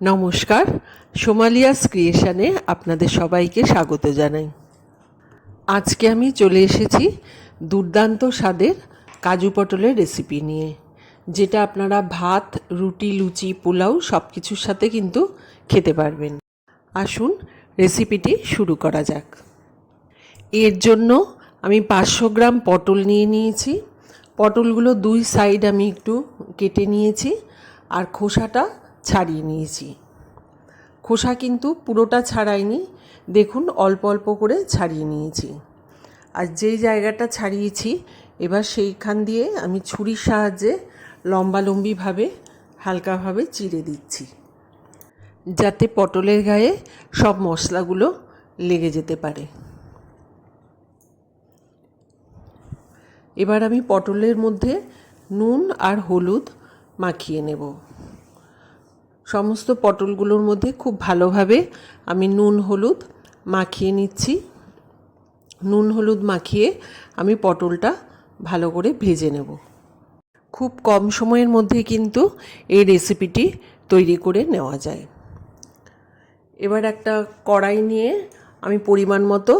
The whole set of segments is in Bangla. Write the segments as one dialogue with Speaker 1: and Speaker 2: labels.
Speaker 1: নমস্কার, সোমালিয়াস ক্রিয়েশনে আপনাদের সবাইকে স্বাগত জানাই। আজকে আমি চলে এসেছি দুর্দান্ত স্বাদের কাজু পটলের রেসিপি নিয়ে, যেটা আপনারা ভাত, রুটি, লুচি, পোলাও সব কিছুর সাথে কিন্তু খেতে পারবেন। আসুন রেসিপিটি শুরু করা যাক। এর জন্য আমি পাঁচশো গ্রাম পটল নিয়ে নিয়েছি। পটলগুলো দুই সাইড আমি একটু কেটে নিয়েছি। আর খোসাটা ছাড়িয়ে নিয়েছি। খোসা কিন্তু পুরোটা ছাড়াইনি, দেখুন অল্প অল্প করে ছাড়িয়ে নিয়েছি। আর যেই জায়গাটা ছাড়িয়েছি, এবার সেইখান দিয়ে আমি ছুরির সাহায্যে লম্বালম্বিভাবে, হালকাভাবে চিড়ে দিচ্ছি। যাতে পটলের গায়ে সব মশলাগুলো লেগে যেতে পারে। এবার আমি পটলের মধ্যে নুন আর হলুদ মাখিয়ে নেব। সমস্ত পটলগুলোর মধ্যে খুব ভালোভাবে আমি নুন, হলুদ মাখিয়ে নিচ্ছি। নুন, হলুদ মাখিয়ে আমি পটলটা ভালো করে ভেজে নেব। খুব কম সময়ের মধ্যে কিন্তু এই রেসিপিটি তৈরি করে নেওয়া যায়। এবার একটা কড়াই নিয়ে আমি পরিমাণ মতো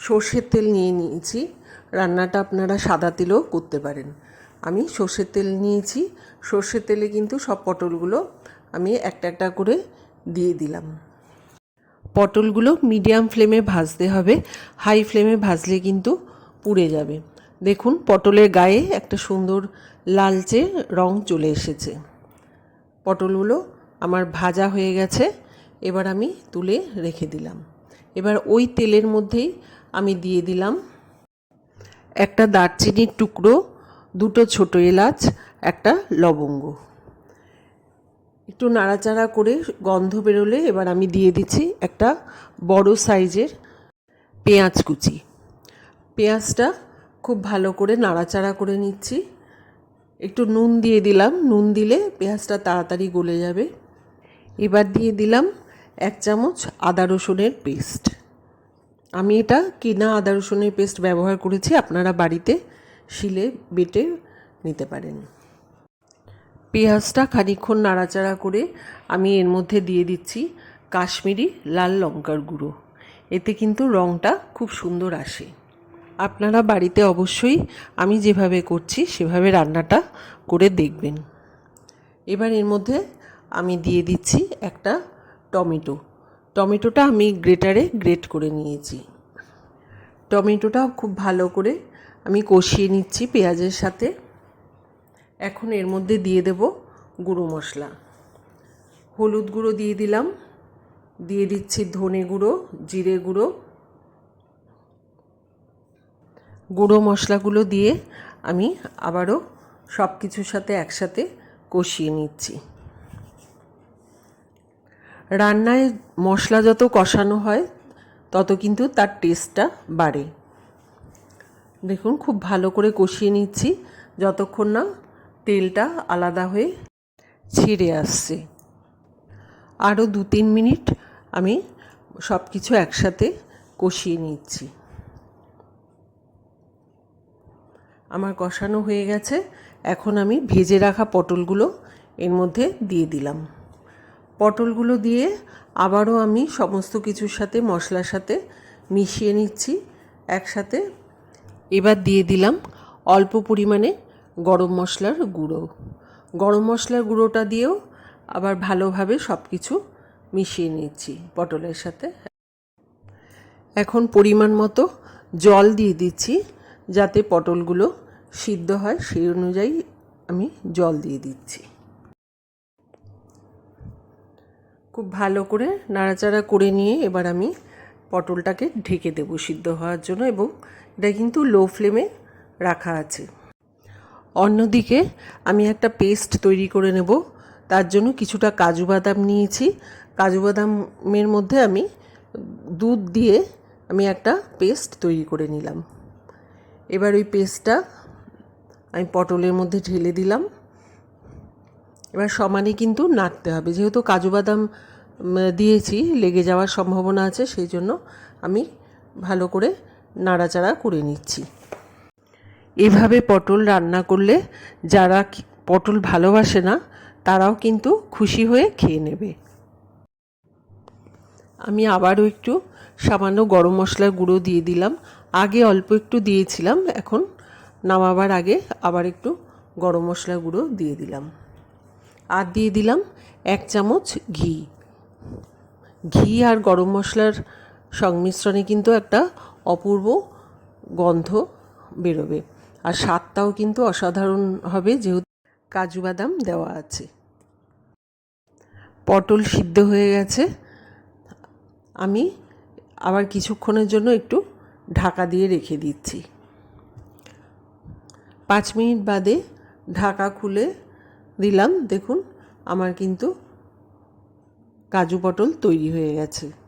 Speaker 1: সর্ষের তেল নিয়ে নিয়েছি। রান্নাটা আপনারা সাদা তেলেও করতে পারেন। আমি সর্ষের তেল নিয়েছি। সর্ষের তেলে কিন্তু সব পটলগুলো আমি একটা একটা করে দিয়ে দিলাম। পটলগুলো মিডিয়াম ফ্লেমে ভাজতে হবে। হাই ফ্লেমে ভাজলে কিন্তু পুড়ে যাবে। দেখুন, পটলের গায়ে একটা সুন্দর লালচে রং চলে এসেছে। পটলগুলো আমার ভাজা হয়ে গেছে, এবার আমি তুলে রেখে দিলাম। এবার ওই তেলের মধ্যেই আমি দিয়ে দিলাম একটা দারচিনির টুকরো, দুটো ছোটো এলাচ, একটা লবঙ্গ। একটু নাড়াচাড়া করে গন্ধ বেরোলে এবার আমি দিয়ে দিচ্ছি একটা বড় সাইজের পেঁয়াজ কুচি। পেঁয়াজটা খুব ভালো করে নাড়াচাড়া করে নিচ্ছি। একটু নুন দিয়ে দিলাম। নুন দিলে পেঁয়াজটা তাড়াতাড়ি গলে যাবে। এবার দিয়ে দিলাম এক চামচ আদা রসুনের পেস্ট। আমি এটা কিনা আদা রসুনের পেস্ট ব্যবহার করেছি, আপনারা বাড়িতে শিলে বেটে নিতে পারেন। পেঁয়াজটা খানিক্ষণ নাড়াচাড়া করে আমি এর মধ্যে দিয়ে দিচ্ছি কাশ্মীরি লাল লঙ্কার গুঁড়ো। এতে কিন্তু রঙটা খুব সুন্দর আসে। আপনারা বাড়িতে অবশ্যই আমি যেভাবে করছি সেভাবে রান্নাটা করে দেখবেন। এবার এর মধ্যে আমি দিয়ে দিচ্ছি একটা টমেটো। টমেটোটা আমি গ্রেটারে গ্রেট করে নিয়েছি। টমেটোটা খুব ভালো করে আমি কষিয়ে নিচ্ছি পেঁয়াজের সাথে। এখন এর মধ্যে দিয়ে দেব গুঁড়ো মশলা। হলুদ গুঁড়ো দিয়ে দিলাম। দিয়ে দিচ্ছি ধনে গুঁড়ো, জিরে গুঁড়ো। গুঁড়ো মশলাগুলো দিয়ে আমি আবারও সব কিছুর সাথে একসাথে কষিয়ে নিচ্ছি। রান্নায় মশলা যত কষানো হয়, তত কিন্তু তার টেস্টটা বাড়ে। দেখুন, খুব ভালো করে কষিয়ে নিচ্ছি। যতক্ষণ না তেলটা আলাদা হয়ে ছিঁড়ে আসছে। আরও দু তিন মিনিট আমি সব কিছু একসাথে কষিয়ে নিচ্ছি। আমার কষানো হয়ে গেছে। এখন আমি ভেজে রাখা পটলগুলো এর মধ্যে দিয়ে দিলাম। পটলগুলো দিয়ে আবারও আমি সমস্ত কিছুর সাথে মশলার সাথে মিশিয়ে নিচ্ছি। একসাথে এবার দিয়ে দিলাম অল্প পরিমাণে গরম মশলার গুঁড়ো। গরম মশলার গুঁড়োটা দিয়েও আবার ভালোভাবে সব কিছু মিশিয়ে নিচ্ছি পটলের সাথে। এখন পরিমাণ মতো জল দিয়ে দিচ্ছি যাতে পটলগুলো সিদ্ধ হয়, সেই অনুযায়ী আমি জল দিয়ে দিচ্ছি। খুব ভালো করে নাড়াচাড়া করে নিয়ে এবার আমি পটলটাকে ঢেকে দেবো সিদ্ধ হওয়ার জন্য এবং এটা কিন্তু লো ফ্লেমে রাখা আছে। অন্যদিকে, আমি একটা পেস্ট তৈরি করে নেব। তার জন্য কিছুটা কাজু বাদাম নিয়েছি। কাজু বাদামের মধ্যে আমি দুধ দিয়ে আমি একটা পেস্ট তৈরি করে নিলাম। এবার ওই পেস্টটা আমি পটলের মধ্যে ঢেলে দিলাম। এবার সমানে কিন্তু নাড়তে হবে। যেহেতু কাজু বাদাম দিয়েছি, লেগে যাওয়ার সম্ভাবনা আছে, সেই জন্য আমি ভালো করে নাড়াচাড়া করে নিচ্ছি। এভাবে পটল রান্না করলে যারা পটল ভালোবাসে না, তারাও কিন্তু খুশি হয়ে খেয়ে নেবে। আমি আবারও একটু সামান্য গরম মশলার গুঁড়ো দিয়ে দিলাম। আগে অল্প একটু দিয়েছিলাম, এখন নামাবার আগে আবার একটু গরম মশলার গুঁড়ো দিয়ে দিলাম। আর দিয়ে দিলাম এক চামচ ঘি। ঘি আর গরম মশলার সংমিশ্রণে কিন্তু একটা অপূর্ব গন্ধ বেরোবে। আর স্বাদটাও কিন্তু অসাধারণ হবে যেহেতু কাজু বাদাম দেওয়া আছে। পটল সিদ্ধ হয়ে গেছে। আমি আবার কিছুক্ষণের জন্য একটু ঢাকা দিয়ে রেখে দিচ্ছি। পাঁচ মিনিট বাদে ঢাকা খুলে দিলাম। দেখুন, আমার কিন্তু কাজু পটল তৈরি হয়ে গেছে।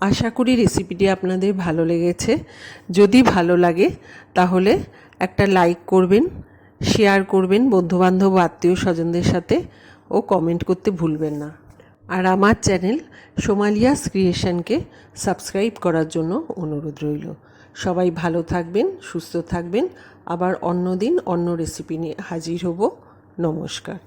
Speaker 1: আশা করি রেসিপিটি আপনাদের ভালো লেগেছে। যদি ভালো লাগে, তাহলে একটা লাইক করবেন শেয়ার করবেন বন্ধুবান্ধব, আত্মীয় স্বজনদের সাথে ও কমেন্ট করতে ভুলবেন না। আর আমার চ্যানেল সোমালিয়াস ক্রিয়েশনকে সাবস্ক্রাইব করার জন্য অনুরোধ রইল। সবাই ভালো থাকবেন, সুস্থ থাকবেন। আবার অন্য দিন অন্য রেসিপি নিয়ে হাজির হব। নমস্কার।